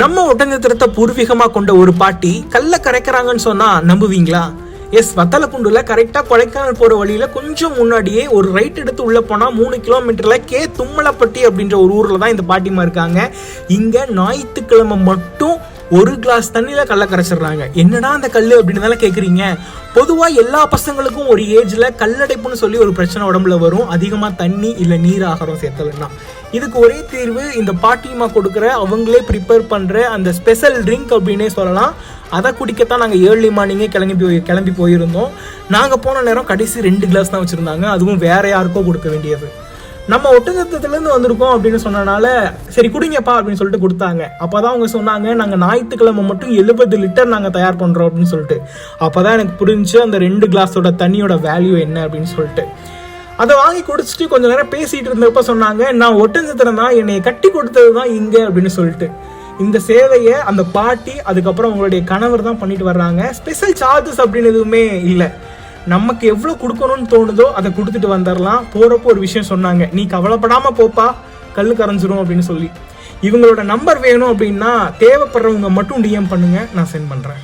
நம்ம ஒட்டஞ்சத்திரத்தை பூர்வீகமா கொண்ட ஒரு பாட்டி கல்ல கரைக்கிறாங்கன்னு சொன்னா நம்புவீங்களா? எஸ் வத்தலக்குண்டுல கரெக்டா கொடைக்கானல் போற வழியில கொஞ்சம் முன்னாடியே ஒரு ரைட் எடுத்து உள்ள போனா மூணு கிலோமீட்டர்ல கே தும்மலப்பட்டி அப்படின்ற ஒரு ஊர்ல தான் இந்த பாட்டிமா இருக்காங்க. இங்க ஞாயிற்றுக்கிழமை மட்டும் ஒரு கிளாஸ் தண்ணியில் கல்லை கரைச்சிடுறாங்க. என்னடா அந்த கல் அப்படின்னு தானே பொதுவாக எல்லா பசங்களுக்கும் ஒரு ஏஜில் கல்லடைப்புன்னு சொல்லி ஒரு பிரச்சனை உடம்புல வரும். அதிகமாக தண்ணி இல்லை நீர் ஆகாரம் சேர்த்தலன்னா இதுக்கு ஒரே தீர்வு இந்த பாட்டிமா கொடுக்குற அவங்களே ப்ரிப்பேர் பண்ணுற அந்த ஸ்பெஷல் ட்ரிங்க் அப்படின்னே சொல்லலாம். அதை குடிக்கத்தான் நாங்கள் ஏர்லி மார்னிங்கே கிளம்பி போய் கிளம்பி போயிருந்தோம். நாங்கள் போன நேரம் கடைசி ரெண்டு கிளாஸ் தான் வச்சுருந்தாங்க. அதுவும் வேற யாருக்கோ கொடுக்க வேண்டியது. நம்ம ஒட்டஞ்சத்திலேருந்து வந்திருக்கோம் அப்படின்னு சொன்னனால சரி குடிங்கப்பா அப்படின்னு சொல்லிட்டு கொடுத்தாங்க. அப்போ தான் அவங்க சொன்னாங்க நாங்கள் ஞாயிற்றுக்கிழமை மட்டும் எழுபது லிட்டர் நாங்கள் தயார் பண்ணுறோம் அப்படின்னு சொல்லிட்டு. அப்பதான் எனக்கு புரிஞ்சு அந்த ரெண்டு கிளாஸோட தண்ணியோட வேல்யூ என்ன அப்படின்னு சொல்லிட்டு. அதை வாங்கி குடிச்சிட்டு கொஞ்ச நேரம் பேசிட்டு இருந்தப்ப சொன்னாங்க நான் ஒட்டஞ்சத்திரம் தான் என்னை கட்டி கொடுத்தது தான் இங்கே அப்படின்னு சொல்லிட்டு. இந்த சேவையை அந்த பாட்டி அதுக்கப்புறம் உங்களுடைய கணவர் தான் பண்ணிட்டு வர்றாங்க. ஸ்பெஷல் சார்ஜஸ் அப்படின்னு எதுவுமே இல்லை. நமக்கு எவ்வளோ கொடுக்கணும்னு தோணுதோ அதை கொடுத்துட்டு வந்துடலாம் போகிறப்போ ஒரு விஷயம் சொன்னாங்க. நீ கவலைப்படாமல் போப்பா கல் கரைஞ்சிரும் அப்படின்னு சொல்லி. இவங்களோட நம்பர் வேணும் அப்படின்னா தேவைப்படுறவங்க மட்டும் டிஎம் பண்ணுங்கள் நான் சென்ட் பண்ணுறேன்